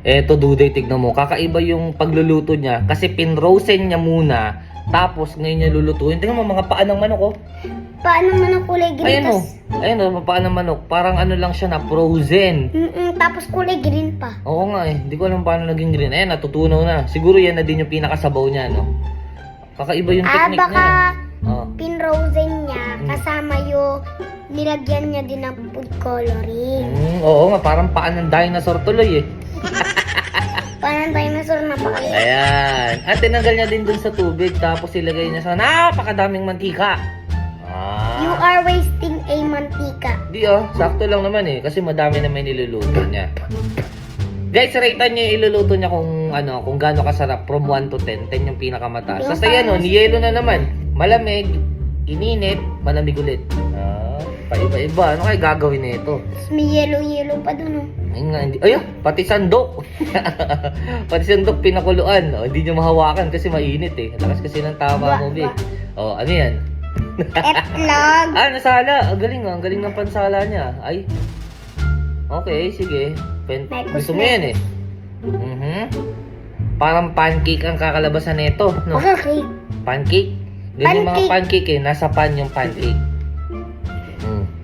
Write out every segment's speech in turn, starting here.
Eto, Duday, tignan mo. Kakaiba yung pagluluto niya. Kasi pinrosen niya muna. Tapos, ngayon niya lulutuin. Tingnan mo, mga paa ng manok, oh. Paano man ang kulay green? Ayan, oh. tas- Ayan, oh, paa ng manok. Parang ano lang siya na, frozen. Mm-mm, tapos kulay green pa. Oo nga, eh. Hindi ko alam paano naging green. Ayan, natutunaw na. Siguro yan na din yung pinakasabaw niya, no? Kakaiba yung Ah, technique baka niya. Oh. pinrosen niya Mm. kasama yung nilagyan niya din ng food coloring. Mm, oo nga, parang paa ng dinosaur tuloy, eh. Parang dinosaur na pa kayo. Ayan. At tinanggal niya din dun sa tubig. Tapos ilagay niya sa napakadaming mantika. Ah. You are wasting a mantika. Di oh, sakto lang naman eh. Kasi madami na may niluluto niya. Guys, ratean niyo yung iluluto niya kung ano, kung gaano kasarap from 1 to 10. 10 yung pinakamataas. Yung Basta yan oh, niyelo na naman. Malamig, ininit, malamig ulit. Ah, paiba-iba. Ano kaya gagawin nito? Tapos may yellow-yellow pa dun, oh. Ayun nga, hindi. Ayun, pati sandok. pati sandok pinakuluan. O, hindi niyo mahawakan kasi mainit eh. Lakas kasi ng tama Ba- mo, ba. O, ano yan? Etlog. Ah, nasala. Ang galing, ah. ang galing ng pansala niya. Ay. Okay, sige. Pen May gusto mo yan eh. Mhm. Parang pancake ang kakalabasan nito, no? Okay. Pancake. Ganyan yung mga Pancake. pancake eh. Nasa pan yung pancake.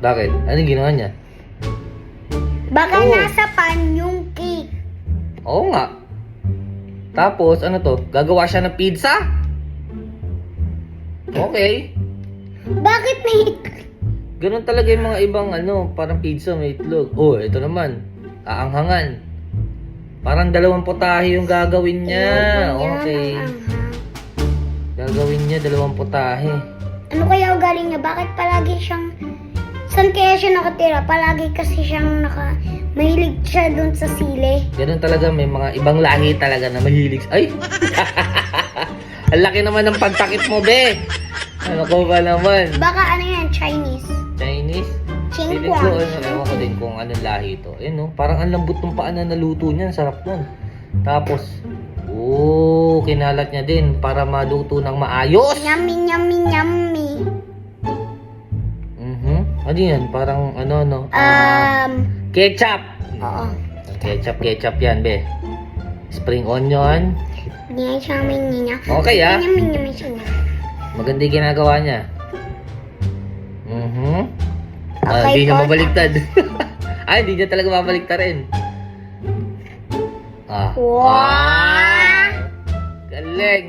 Bakit? Ano yung ginawa niya? Baka Oh. nasa pan yung cake. Oo nga. Tapos, ano to? Gagawa siya ng pizza? Okay. Bakit may Ganun talaga yung mga ibang ano, parang pizza may itlog. Oh, ito naman. Aanghangan. Parang dalawang putahe yung gagawin niya. Okay. Gagawin niya dalawang putahe. Ano kaya ugali niya? Bakit palagi siyang... Saan kaya siya nakatira? Palagi kasi siyang naka... Mahilig siya dun sa sili. Ganun talaga, may mga ibang lahi talaga na mahilig. Ay! Ang laki naman ng pagtakip mo, be! Ano ko ba naman? Baka ano yan? Chinese. Chinese? Feeling ko, Chingguang. ano, ewan ko din kung anong lahi ito. Ayun, no? Parang ang lambot ng paa na naluto niyan. Sarap nun. Tapos, oh, kinalat niya din para maluto ng maayos. Yummy, yummy, yummy. Ano yan? Parang, ano, no? Ah, Um, ketchup! oo. Ketchup, ketchup yan, be. Spring onion. Niya siya, may niya. Okay, ah. Yummy, yummy, siya. Maganda yung ginagawa niya. Mhm. Ah, Okay, hindi niya Coach. mabaliktad. ah, hindi niya talaga mabaliktad rin. Ah. Wow! Ah, galing.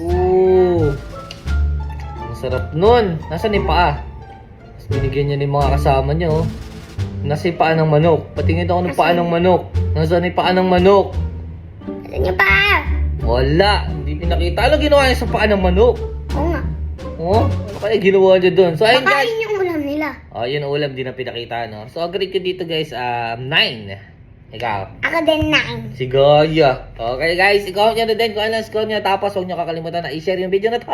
Ooh. Ang sarap nun. Nasaan yung paa? Binigyan niya ng mga kasama niya, oh. Nasa yung paa ng manok. Patingin ako ng paa Nasaan? ng manok. Nasaan yung paa ng manok? Ano niya pa? Wala. Hindi pinakita. Ano ginawa niya sa paa ng manok? Oo nga. Oh, ano kaya ginawa niya doon? So, ayun guys. yun yung ulam nila. Oh, yun ang ulam, di na pinakita, no? So, agree ko dito, guys, um, 9. Ikaw. Ako din nine. Si Goya. Okay, guys, i-comment nyo na din kung ano ang score nyo. Tapos, huwag nyo kakalimutan na i-share yung video na to.